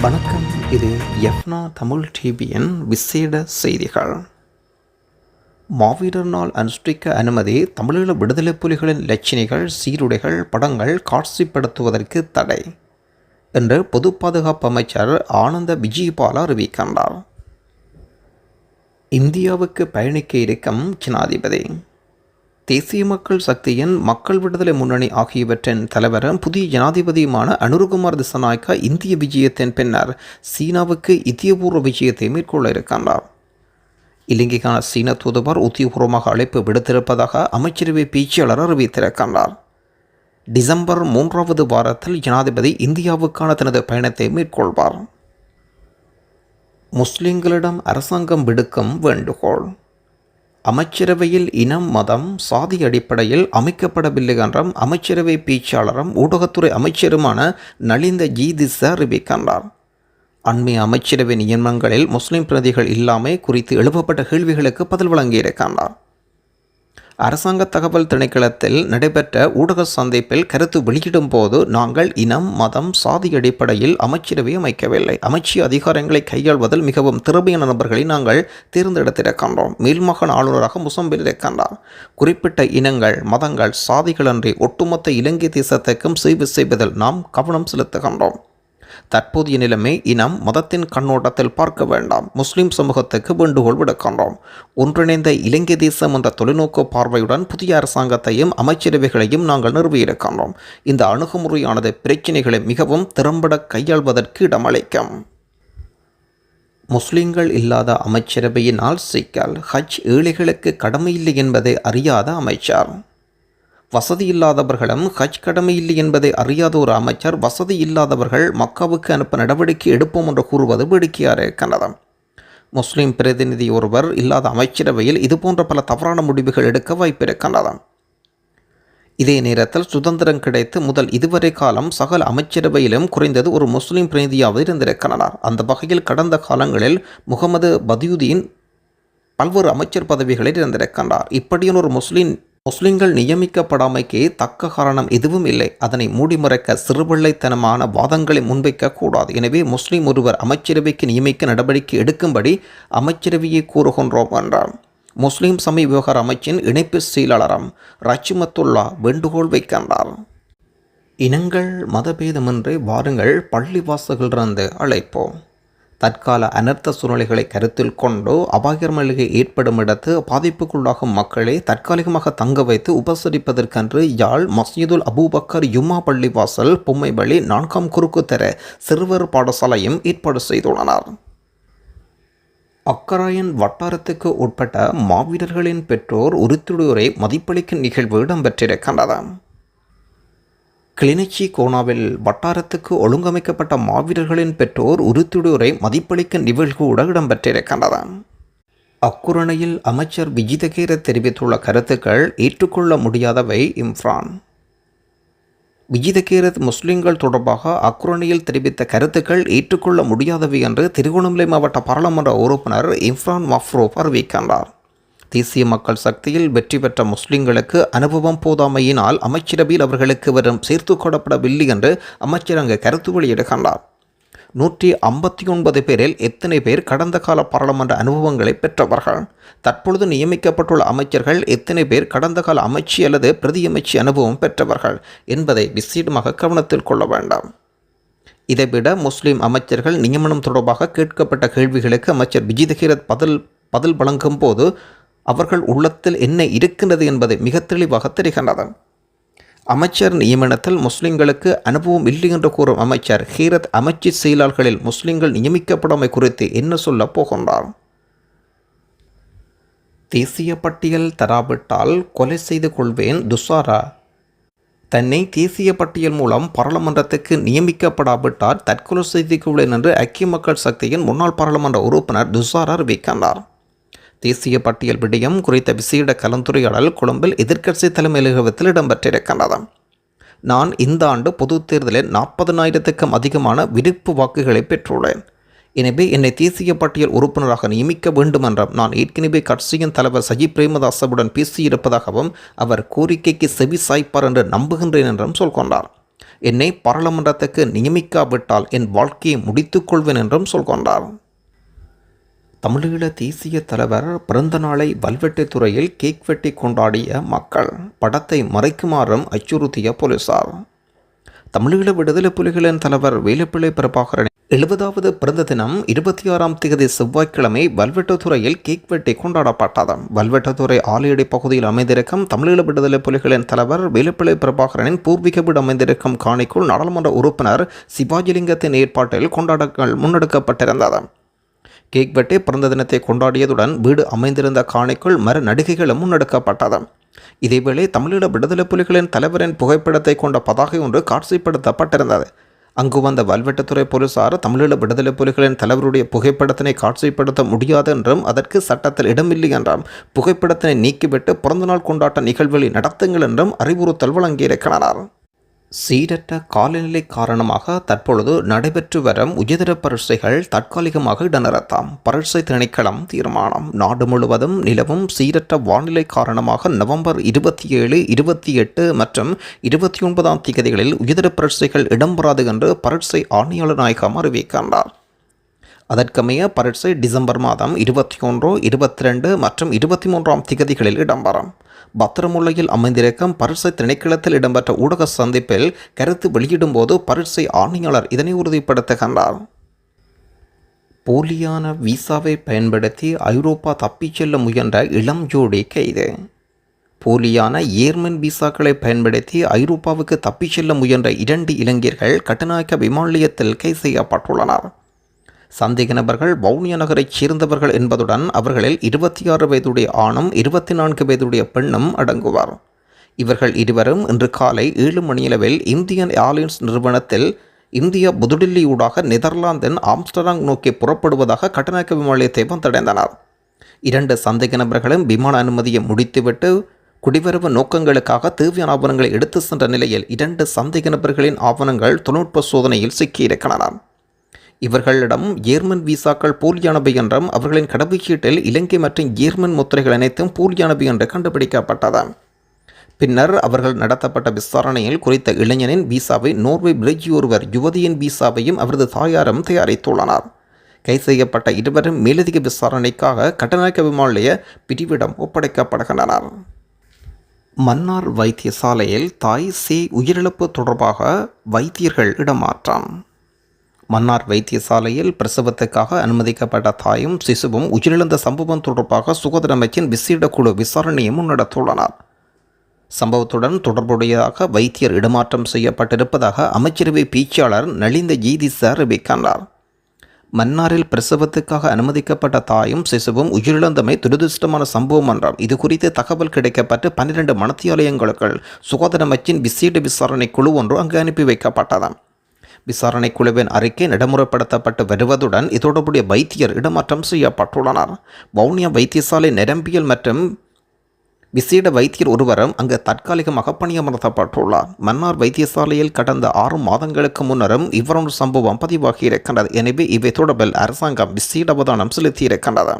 வணக்கம். இது எஃப்னா தமிழ் டிவியின் விசேட செய்திகள். மாவீரர் நாள் அனுஷ்டிக்க அனுமதி தமிழீழ விடுதலை புலிகளின் லட்சணிகள் சீருடைகள் படங்கள் காட்சிப்படுத்துவதற்கு தடை என்று பொது பாதுகாப்பு அமைச்சர் ஆனந்த விஜயபால அறிவிக்கின்றார். இந்தியாவுக்கு பயணிக்க இருக்கும் ஜனாதிபதி. தேசிய மக்கள் சக்தியின் மக்கள் விடுதலை முன்னணி ஆகியவற்றின் தலைவரும் புதிய ஜனாதிபதியுமான அனுருகுமார் திசநாயக்கா இந்திய விஜயத்தின் பின்னர் சீனாவுக்கு இத்தியபூர்வ விஜயத்தை மேற்கொள்ள இருக்கின்றார். இலங்கைக்கான சீன தூதுவர் உத்தியபூர்வமாக அழைப்பு விடுத்திருப்பதாக அமைச்சரவை பேச்சாளர் அறிவித்திருக்கின்றார். டிசம்பர் மூன்றாவது வாரத்தில் ஜனாதிபதி இந்தியாவுக்கான தனது பயணத்தை மேற்கொள்வார். முஸ்லிம்களிடம் அரசாங்கம் விடுக்கும் வேண்டுகோள். அமைச்சரவையில் இனம் மதம் சாதி அடிப்படையில் அமைக்கப்படவில்லை என்றும் அமைச்சரவை பேச்சாளரும் ஊடகத்துறை அமைச்சருமான நலிந்த ஜீதிச அறிவிக்கின்றார் அண்மைய அமைச்சரவை நியமனங்களில் முஸ்லிம் பிரதிகள் இல்லாமை குறித்து எழுப்பப்பட்ட கேள்விகளுக்கு பதில் வழங்கியிருக்கின்றார் அரசாங்க தகவல் திணைக்களத்தில் நடைபெற்ற ஊடக சந்திப்பில் கருத்து வெளியிடும் போது நாங்கள் இனம் மதம் சாதி அடிப்படையில் அமைச்சரவை அமைக்கவில்லை. அமைச்சு அதிகாரங்களை கையாள்வதில் மிகவும் திறமையான நபர்களை நாங்கள் தேர்ந்தெடுத்திருக்கின்றோம். மேல்மாகாண ஆளுநராக முசம்பில் இருக்கின்றார். குறிப்பிட்ட இனங்கள் மதங்கள் சாதிகளன்றி ஒட்டுமொத்த இலங்கை தேசத்துக்கும் சேவை செய்வதில் நாம் கவனம் செலுத்துகின்றோம். தற்போதைய நிலைமை இனம் மதத்தின் கண்ணோட்டத்தில் பார்க்க வேண்டாம். முஸ்லிம் சமூகத்துக்கு வேண்டுகோள் விடுக்கின்றோம். ஒன்றிணைந்த இலங்கை தேசம் என்ற தொலைநோக்கு பார்வையுடன் புதிய அரசாங்கத்தையும் அமைச்சரவைகளையும் நாங்கள் நிறுவியிருக்கின்றோம் இந்த அணுகுமுறையானது பிரச்சினைகளை மிகவும் திறம்பட கையாள்வதற்கு இடமளிக்கும். முஸ்லிம்கள் இல்லாத அமைச்சரவையினால் சிக்கல். ஹஜ் ஏழைகளுக்கு கடமையில்லை என்பதை அறியாத அமைச்சர். வசதி இல்லாதவர்களும் ஹஜ் கடமை இல்லை என்பதை அறியாத ஒரு அமைச்சர் வசதி இல்லாதவர்கள் மக்காவுக்கு அனுப்ப நடவடிக்கை எடுப்போம் என்று கூறுவது வேடிக்கையாக கன்னதம் முஸ்லீம் பிரதிநிதி ஒருவர் இல்லாத அமைச்சரவையில் இதுபோன்ற பல தவறான முடிவுகள் எடுக்க வாய்ப்பிருக்கின்றது இதே நேரத்தில் சுதந்திரம் கிடைத்து முதல் இதுவரை காலம் சகல அமைச்சரவையிலும் குறைந்தது ஒரு முஸ்லீம் பிரதிநிதியாவது இருந்திருக்கின்றனர் அந்த வகையில் கடந்த காலங்களில் முகமது பதியுதீன் பல்வேறு அமைச்சர் பதவிகளில் இருந்திருக்கின்றார் இப்படியும் ஒரு முஸ்லீம் முஸ்லிம்கள் நியமிக்கப்படாமைக்கு தக்க காரணம் எதுவும் இல்லை. அதனை மூடிமறைக்க சிறுபிள்ளைத்தனமான வாதங்களை முன்வைக்க கூடாது. எனவே முஸ்லிம் ஒருவர் அமைச்சரவைக்கு நியமிக்க நடவடிக்கை எடுக்கும்படி அமைச்சரவையை கூறுகின்றோம் என்றார். முஸ்லிம் சமய விவகார அமைச்சின் இணைப்பு செயலாளரம் ரச்சிமத்துல்லா வேண்டுகோள் வைக்கின்றார். இனங்கள் மதபேதமின்றி வாருங்கள் பள்ளிவாசல்களிலிருந்து அழைப்போம். தற்கால அனர்த்த சூழ்நிலைகளை கருத்தில் கொண்டு அபாயமளிகை ஏற்படும் இடத்து பாதிப்புக்குள்ளாகும் மக்களை தற்காலிகமாக தங்க வைத்து உபசரிப்பதற்கென்று யாழ் மசீதுல் அபூபக்கர் யுமா பள்ளிவாசல் பொம்மைபள்ளி நான்காம் குறுக்கு தெர சிறுவர் பாடசாலையும் ஏற்பாடு செய்துள்ளனர். அக்கராயன் வட்டாரத்துக்கு உட்பட்ட மாவீரர்களின் பெற்றோர் உறுத்துடையோரை மதிப்பளிக்கும் நிகழ்வு இடம்பெற்றிருக்கின்றது. கிளிநொச்சி கோணாவில் வட்டாரத்துக்கு ஒழுங்கமைக்கப்பட்ட மாவீரர்களின் பெற்றோர் உறுத்துடையோரை மதிப்பளிக்கும் நிகழ்வு கூட இடம்பெற்றிருக்கின்றது அக்குரணையில் அமைச்சர் விஜிதகீர தெரிவித்துள்ள கருத்துக்கள் ஏற்றுக்கொள்ள முடியாதவை இம்ரான் விஜிதகீரத் முஸ்லிம்கள் தொடர்பாக அக்குரணையில் தெரிவித்த கருத்துக்கள் ஏற்றுக்கொள்ள முடியாதவை என்று திருகோணமலை மாவட்ட பாராளுமன்ற உறுப்பினர் இம்ரான் மஃப்ரூப் அறிவிக்கின்றார். தேசிய மக்கள் சக்தியில் வெற்றி பெற்ற முஸ்லிம்களுக்கு அனுபவம் போதாமையினால் அமைச்சரவையில் அவர்களுக்கு வரும் சேர்த்து கொள்ளப்படவில்லை என்று அமைச்சர் அங்கு கருத்து வெளியிடுகின்றார். நூற்றி ஐம்பத்தி ஒன்பது பேரில் எத்தனை பேர் கடந்த கால பாராளுமன்ற அனுபவங்களை பெற்றவர்கள்? தற்பொழுது நியமிக்கப்பட்டுள்ள அமைச்சர்கள் எத்தனை பேர் கடந்த கால அமைச்சு அல்லது பிரதியமைச்சு அனுபவம் பெற்றவர்கள் என்பதை விசேடமாக கவனத்தில் கொள்ள வேண்டாம். இதைவிட முஸ்லிம் அமைச்சர்கள் நியமனம் தொடர்பாக கேட்கப்பட்ட கேள்விகளுக்கு அமைச்சர் விஜிதகிரத் பதில் பதில் வழங்கும் போது அவர்கள் உள்ளத்தில் என்ன இருக்கின்றது என்பதை மிக தெளிவாக தெரிகின்றது அமைச்சர் நியமனத்தில் முஸ்லிம்களுக்கு அனுபவம் இல்லை என்று கூறும் அமைச்சர் ஹீரத் அமைச்சு செயலாளர்களில் முஸ்லிம்கள் நியமிக்கப்படாமை குறித்து என்ன சொல்ல போகின்றார்? தேசிய பட்டியல் தராவிட்டால் கொலை செய்து கொள்வேன் துசாரா தன்னை தேசிய பட்டியல் மூலம் பாராளுமன்றத்துக்கு நியமிக்கப்படாவிட்டால் தற்கொலை செய்து கொள்வேன் என்று ஐக்கிய மக்கள் சக்தியின் முன்னாள் பாராளுமன்ற உறுப்பினர் துசாரா அறிவிக்கின்றார். தேசிய பட்டியல் விடயம் குறித்த விசேட கலந்துரையாடல் கொழும்பில் எதிர்க்கட்சி தலைமையகத்தில் இடம்பெற்றிருக்கின்றது. நான் இந்த ஆண்டு பொதுத் தேர்தலில் நாற்பதனாயிரத்துக்கும் அதிகமான விருப்பு வாக்குகளை பெற்றுள்ளேன். எனவே என்னை தேசிய பட்டியல் உறுப்பினராக நியமிக்க வேண்டும் என்றும் நான் ஏற்கனவே கட்சியின் தலைவர் சஜி பிரேமதாசவுடன் பேசியிருப்பதாகவும் அவர் கோரிக்கைக்கு செவி சாய்ப்பார் என்று நம்புகின்றேன் என்றும் சொல்கொண்டார் என்னை பாராளுமன்றத்துக்கு நியமிக்காவிட்டால் என் வாழ்க்கையை முடித்துக்கொள்வேன் என்றும் சொல்கொண்டார் தமிழீழ தேசிய தலைவர் பிறந்த நாளை வல்வெட்டித்துறையில் கேக் வெட்டி கொண்டாடிய மக்கள் படத்தை மறைக்குமாறும் அச்சுறுத்திய போலீசார். தமிழீழ விடுதலை புலிகளின் தலைவர் வேலுப்பிள்ளை பிரபாகரன் எழுபதாவது பிறந்த தினம் இருபத்தி ஆறாம் தேதி செவ்வாய்க்கிழமை வல்வெட்டத்துறையில் கேக் வெட்டி கொண்டாடப்பட்டது. வல்வெட்டத்துறை ஆலையடி பகுதியில் அமைந்திருக்கும் தமிழீழ விடுதலை புலிகளின் தலைவர் வேலுப்பிள்ளை பிரபாகரனின் பூர்வீக வீடு அமைந்திருக்கும் காணிக்குள் நாடாளுமன்ற உறுப்பினர் சிவாஜிலிங்கத்தின் ஏற்பாட்டில் கொண்டாடங்கள் முன்னெடுக்கப்பட்டிருந்தது. கேக் வெட்டி பிறந்த தினத்தை கொண்டாடியதுடன் வீடு அமைந்திருந்த காணிக்குள் மர நடிகைகளும் முன்னெடுக்கப்பட்டது. இதேவேளை தமிழீழ விடுதலை புலிகளின் தலைவரின் புகைப்படத்தை கொண்ட பதாகை ஒன்று காட்சிப்படுத்தப்பட்டிருந்தது. அங்கு வந்த வல்வெட்டத்துறை போலீசார் தமிழீழ விடுதலை புலிகளின் தலைவருடைய புகைப்படத்தினை காட்சிப்படுத்த முடியாது என்றும் அதற்கு சட்டத்தில் இடமில்லை என்றும் புகைப்படத்தினை நீக்கிவிட்டு பிறந்தநாள் கொண்டாட்ட நிகழ்வுகளை நடத்துங்கள் என்றும் அறிவுறுத்தல் வழங்கியிருக்கிறார் சீரற்ற காலநிலை காரணமாக தற்பொழுது நடைபெற்று வரும் உயர்தர பரீட்சைகள் தற்காலிகமாக இடநிறுத்தாம் பரீட்சை திணைக்களம் தீர்மானம். நாடு முழுவதும் நிலவும் சீரற்ற வானிலை காரணமாக நவம்பர் இருபத்தி ஏழு இருபத்தி எட்டு மற்றும் இருபத்தி ஒன்பதாம் தேதிகளில் உயர்தர பரீட்சைகள் இடம்பெறாது என்று பரீட்சை ஆணையாளர் நாயகம் அறிவிக்கின்றார். அதற்கமைய பரீட்சை டிசம்பர் மாதம் இருபத்தி ஒன்று இருபத்தி ரெண்டு மற்றும் இருபத்தி மூன்றாம் திகதிகளில் இடம்பெறும். பத்திரமுல்லையில் அமைந்திருக்கும் பரிசை திணைக்களத்தில் இடம்பெற்ற ஊடக சந்திப்பில் கருத்து வெளியிடும்போது பரிசை ஆணையாளர் இதனை உறுதிப்படுத்துகின்றார். போலியான விசாவை பயன்படுத்தி ஐரோப்பா தப்பிச் செல்ல முயன்ற இளம் ஜோடி கைது. போலியான ஏர்மன் விசாக்களை பயன்படுத்தி ஐரோப்பாவுக்கு தப்பிச் செல்ல முயன்ற இரண்டு இளைஞர்கள் கட்டுநாயக்க விமான நிலையத்தில் கைது செய்யப்பட்டுள்ளனர். சந்தேக நபர்கள் வவுனியா நகரைச் சேர்ந்தவர்கள் என்பதுடன் அவர்களில் இருபத்தி ஆறு வயதுடைய ஆணும் இருபத்தி நான்கு வயதுடைய பெண்ணும் அடங்குவார். இவர்கள் இருவரும் இன்று காலை ஏழு மணியளவில் இந்தியன் ஏர்லைன்ஸ் நிறுவனத்தில் இந்தியா புதுடில்லி ஊடாக நெதர்லாந்தின் ஆம்ஸ்டர்டாங் நோக்கி புறப்படுவதாக கட்டணக்க விமான நிலையத்தை வந்தடைந்தனர் இரண்டு சந்தேக நபர்களும் விமான அனுமதியை முடித்துவிட்டு குடிவரவு நோக்கங்களுக்காக தேவையான ஆவணங்களை எடுத்து சென்ற நிலையில் இரண்டு சந்தேக நபர்களின் ஆவணங்கள் தொழில்நுட்ப சோதனையில் சிக்கியிருக்கின்றன. இவர்களிடம் ஜேர்மன் விசாக்கள் போலியானவை என்றும் அவர்களின் கடவுச்சீட்டில் இலங்கை மற்றும் ஜேர்மன் முத்திரைகள் அனைத்தும் போலியானவை என்று கண்டுபிடிக்கப்பட்டது. பின்னர் அவர்கள் நடத்தப்பட்ட விசாரணையில் குறித்த இளைஞனின் விசாவை நோர்வே பிரிட்ஜி ஒருவர் யுவதியின் விசாவையும் அவரது தாயாரும் தயாரித்துள்ளனர். கைது செய்யப்பட்ட இருவரும் மேலதிக விசாரணைக்காக கட்டநாயக்க விமான நிலைய பிரிவிடம் ஒப்படைக்கப்படுகின்றனர். மன்னார் வைத்தியசாலையில் தாய் சே உயிரிழப்பு தொடர்பாக வைத்தியர்கள் இடமாற்றம். மன்னார் வைத்தியசாலையில் பிரசவத்துக்காக அனுமதிக்கப்பட்ட தாயும் சிசுவும் உயிரிழந்த சம்பவம் தொடர்பாக சுகாதார அமைச்சின் விசேட குழு விசாரணையை முன்னெடுத்துள்ளனர். சம்பவத்துடன் தொடர்புடையதாக வைத்தியர் இடமாற்றம் செய்யப்பட்டிருப்பதாக அமைச்சரவை பேச்சாளர் நலிந்த ஜீதிச அறிவிக்கின்றார். மன்னாரில் பிரசவத்துக்காக அனுமதிக்கப்பட்ட தாயும் சிசுவும் உயிரிழந்தமை துரதிருஷ்டமான சம்பவம் என்றார் இது குறித்து தகவல் கிடைக்கப்பட்டு பன்னிரண்டு மனத்தியாலயங்களுக்கு சுகாதார அமைச்சின் விசேட விசாரணை குழு ஒன்று அங்கு அனுப்பி வைக்கப்பட்டதாம் விசாரணை குழுவின் அறிக்கை நடைமுறைப்படுத்தப்பட்டு வருவதுடன் இதோடுடைய வைத்தியர் இடமாற்றம் செய்யப்பட்டுள்ளனர். வவுனியா வைத்தியசாலை நிரம்பியல் மற்றும் விசேட வைத்தியர் ஒருவரும் அங்கு தற்காலிகமாக பணியமர்த்தப்பட்டுள்ளார். மன்னார் வைத்தியசாலையில் கடந்த ஆறு மாதங்களுக்கு முன்னரும் இவ்வொரு சம்பவம் பதிவாகி இருக்கின்றது எனவே இவை தொடர்பில் அரசாங்கம் விசேட அவதானம் செலுத்தியிருக்கின்றது.